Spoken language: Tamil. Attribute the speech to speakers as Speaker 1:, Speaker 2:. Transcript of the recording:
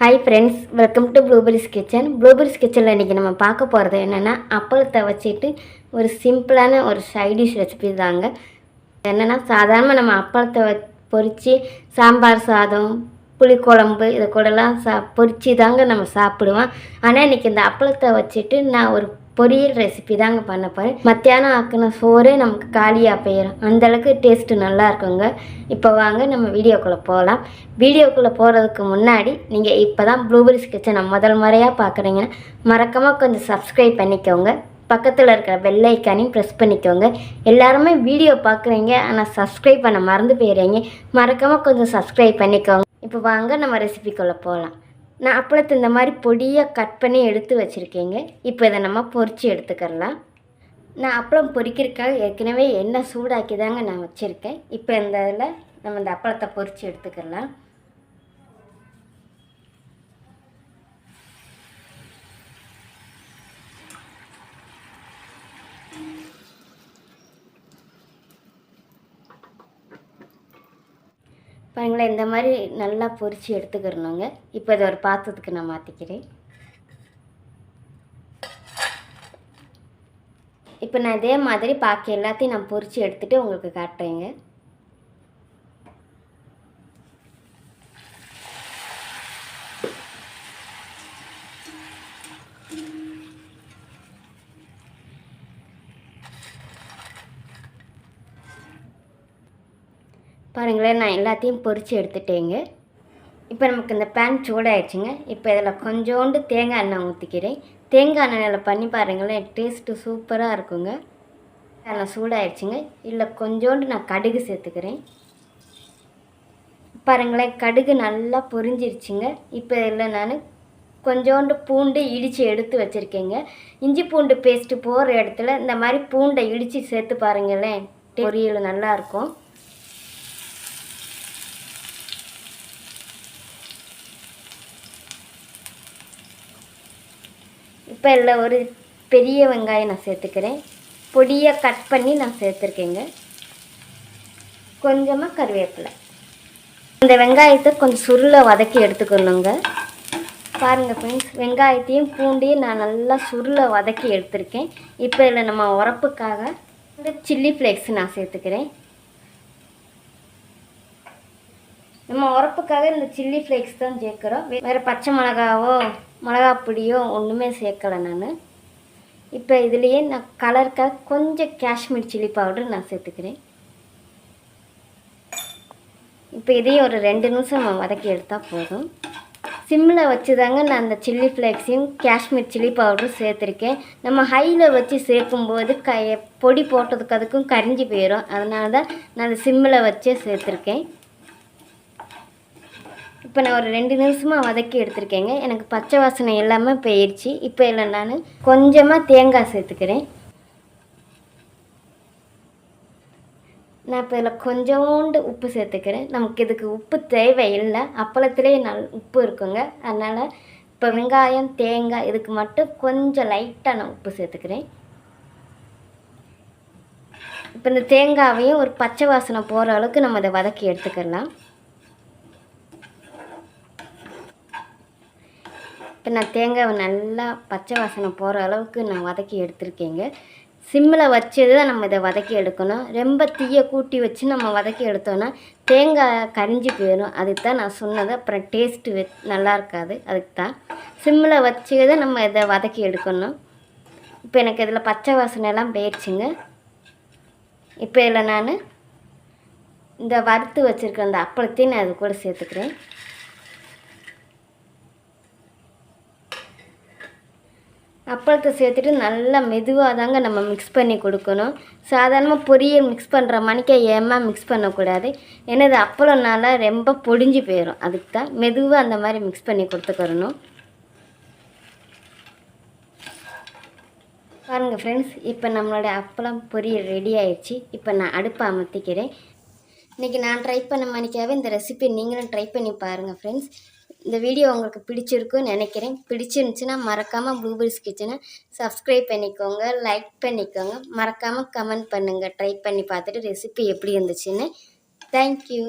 Speaker 1: Hi friends welcome to Blueberry's Kitchen Blueberry's கிச்சனில் இன்றைக்கி நம்ம பார்க்க போகிறது என்னென்னா அப்பளத்தை வச்சுட்டு ஒரு சிம்பிளான ஒரு சைடிஷ் ரெசிபி தாங்க. என்னென்னா சாதாரணமாக நம்ம அப்பளத்தை வ பொறித்து சாம்பார் சாதம் புளிக்குழம்பு இது கூடலாம் சா பொறிச்சு தாங்க நம்ம சாப்பிடுவோம். ஆனால் இன்றைக்கி இந்த அப்பளத்தை வச்சுட்டு நான் ஒரு பொரியல் ரெசிபி தாங்க பண்ண போகிறேன் மத்தியானம் ஆக்கின சோறே நமக்கு காலியாக போயிடும் அந்தளவுக்கு டேஸ்ட்டு நல்லா இருக்குங்க. இப்போ வாங்க நம்ம வீடியோக்குள்ளே போகலாம் வீடியோக்குள்ளே போகிறதுக்கு முன்னாடி நீங்கள் இப்போ தான் ப்ளூபெரிஸ் கிச்சனை முதல் முறையாக பார்க்குறீங்கன்னா மறக்காமல் கொஞ்சம் சப்ஸ்கிரைப் பண்ணிக்கோங்க. பக்கத்தில் இருக்கிற பெல் ஐக்கானையும் ப்ரெஸ் பண்ணிக்கோங்க. எல்லாருமே வீடியோ பார்க்குறீங்க ஆனால் சப்ஸ்கிரைப் பண்ண மறந்து போயிடுறீங்க. மறக்காமல் கொஞ்சம் சப்ஸ்கிரைப் பண்ணிக்கோங்க. இப்போ வாங்க நம்ம ரெசிபிக்குள்ளே போகலாம் நான் அப்பளத்தை இந்த மாதிரி பொடியாக கட் பண்ணி எடுத்து வச்சுருக்கேங்க. இப்போ இதை நம்ம பொறிச்சு எடுத்துக்கிறலாம். நான் அப்பளம் பொறிக்கிறதுக்காக ஏற்கனவே எண்ணெய் சூடாக்கி தாங்க நான் வச்சுருக்கேன். இப்போ இந்த இதில் நம்ம இந்த அப்பளத்தை பொறிச்சு எடுத்துக்கலாம் பாருங்களேன் இந்த மாதிரி நல்லா பொரித்து எடுத்துக்கிறணுங்க. இப்போ இதை ஒரு பாத்திரத்துக்கு நான் மாற்றிக்கிறேன் இப்போ நான் இதே மாதிரி பாக்கி எல்லாத்தையும் நான் பொரித்து எடுத்துகிட்டு உங்களுக்கு காட்டுறேங்க. பாருங்களேன் நான் எல்லாத்தையும் பொரித்து எடுத்துட்டேங்க. இப்போ நமக்கு இந்த பேன் சூடாயிடுச்சுங்க. இப்போ இதில் கொஞ்சோண்டு தேங்காய் எண்ணெய் ஊற்றிக்கிறேன் தேங்காய் எண்ணெயில் பண்ணி பாருங்களேன் டேஸ்ட்டு சூப்பராக இருக்குங்க. எண்ணெய் சூடாயிடுச்சுங்க. இல்லை கொஞ்சோண்டு நான் கடுகு சேர்த்துக்கிறேன். பாருங்களேன் கடுகு நல்லா பொரிஞ்சிருச்சுங்க. இப்போ இதில் நான் கொஞ்சோண்டு பூண்டு இடித்து எடுத்து வச்சுருக்கேங்க. இஞ்சி பூண்டு பேஸ்ட்டு போகிற இடத்துல இந்த மாதிரி பூண்டை இடித்து சேர்த்து பாருங்களேன் பொரியல் நல்லாயிருக்கும் இப்போ இல்லை ஒரு பெரிய வெங்காயம் நான் சேர்த்துக்கிறேன். பொடியாக கட் பண்ணி நான் சேர்த்துருக்கேங்க. கொஞ்சமாக கருவேப்பிலை. இந்த வெங்காயத்தை கொஞ்சம் சுருளை வதக்கி எடுத்துக்கணுங்க. பாருங்கள் ஃப்ரெண்ட்ஸ் வெங்காயத்தையும் பூண்டையும் நான் நல்லா சுருளை வதக்கி எடுத்திருக்கேன். இப்போ இதில் நம்ம உரப்புக்காக இந்த சில்லி ஃப்ளேக்ஸ் நான் சேர்த்துக்கிறேன். நம்ம உரப்புக்காக இந்த சில்லி ஃப்ளேக்ஸ் தான் சேர்க்குறோம். வேறு பச்சை மிளகாவோ மிளகா பொடியோ ஒன்றுமே சேர்க்கலை நான். இப்போ இதுலேயே நான் கலருக்காக கொஞ்சம் காஷ்மீர் சில்லி பவுடர் நான் சேர்த்துக்கிறேன். இப்போ இதையும் ஒரு ரெண்டு நிமிஷம் நம்ம வதக்கி எடுத்தால் போதும். சிம்மில் வச்சு தாங்க நான் அந்த சில்லி ஃப்ளேக்ஸையும் காஷ்மீர் சில்லி பவுடரும் சேர்த்துருக்கேன். நம்ம ஹையில் வச்சு சேர்க்கும்போது க பொடி போட்டதுக்கு அதுக்கும் கரிஞ்சு போயிடும் அதனால தான் நான் அந்த சிம்மில் வச்சே சேர்த்துருக்கேன். இப்போ நான் ஒரு ரெண்டு நிமிஷமாக வதக்கி எடுத்திருக்கேங்க. எனக்கு பச்சை வாசனை எல்லாமே போயிடுச்சு இப்போ இல்லை நான் கொஞ்சமாக தேங்காய் சேர்த்துக்கிறேன். நான் இப்போ இதில் கொஞ்சோண்டு உப்பு சேர்த்துக்கிறேன். நமக்கு இதுக்கு உப்பு தேவை இல்லை அப்பளத்துலேயே நல் உப்பு இருக்குங்க. அதனால் இப்போ வெங்காயம் தேங்காய் இதுக்கு மட்டும் கொஞ்சம் லைட்டாக நான் உப்பு சேர்த்துக்கிறேன். இப்போ இந்த தேங்காவையும் ஒரு பச்சை வாசனை போகிற அளவுக்கு நம்ம அதை வதக்கி எடுத்துக்கலாம். இப்போ நான் தேங்காவை நல்லா பச்சை வாசனை போகிற அளவுக்கு நான் வதக்கி எடுத்திருக்கேங்க. சிம்மில் வச்சு தான் நம்ம இதை வதக்கி எடுக்கணும். ரொம்ப தீயை கூட்டி வச்சு நம்ம வதக்கி எடுத்தோன்னா தேங்காய் கரிஞ்சு போயிடும். அதுக்கு தான் நான் சொன்னது. அப்புறம் டேஸ்ட்டு வெ நல்லா இருக்காது. அதுக்கு தான். சிம்மில் வச்சு தான் நம்ம இதை வதக்கி எடுக்கணும். இப்போ எனக்கு இதில் பச்சை வாசனை எல்லாம் போயிடுச்சுங்க. இப்போ இதில் நான் இந்த வறுத்து வச்சுருக்க அந்த அப்பளத்தையும் நான் அது கூட சேர்த்துக்கிறேன். அப்பளத்தை சேர்த்துட்டு நல்லா மெதுவாக தாங்க நம்ம மிக்ஸ் பண்ணி கொடுக்கணும். சாதாரணமாக பொரியல் மிக்ஸ் பண்ணுற மணிக்க ஏமா மிக்ஸ் பண்ணக்கூடாது. ஏன்னா இது அப்பளம்னால ரொம்ப பொடிஞ்சு போயிடும் அதுக்கு தான் மெதுவாக அந்த மாதிரி மிக்ஸ் பண்ணி கொடுத்துக்கிறணும். பாருங்கள் ஃப்ரெண்ட்ஸ் இப்போ நம்மளோட அப்பளம் பொரியல் ரெடி ஆயிடுச்சு. இப்போ நான் அடுப்பை அமர்த்திக்கிறேன் இன்றைக்கி நான் ட்ரை பண்ண மணிக்காகவே இந்த ரெசிபி நீங்களும் ட்ரை பண்ணி பாருங்கள் ஃப்ரெண்ட்ஸ் இந்த வீடியோ உங்களுக்கு பிடிச்சிருக்குன்னு நினைக்கிறேன். பிடிச்சிருந்துச்சுன்னா மறக்காமல் ப்ளூபெரிஸ் கிச்சனை சப்ஸ்கிரைப் பண்ணிக்கோங்க லைக் பண்ணிக்கோங்க. மறக்காமல் கமெண்ட் பண்ணுங்கள் ட்ரை பண்ணி பார்த்துட்டு ரெசிபி எப்படி இருந்துச்சுன்னு. தேங்க்யூ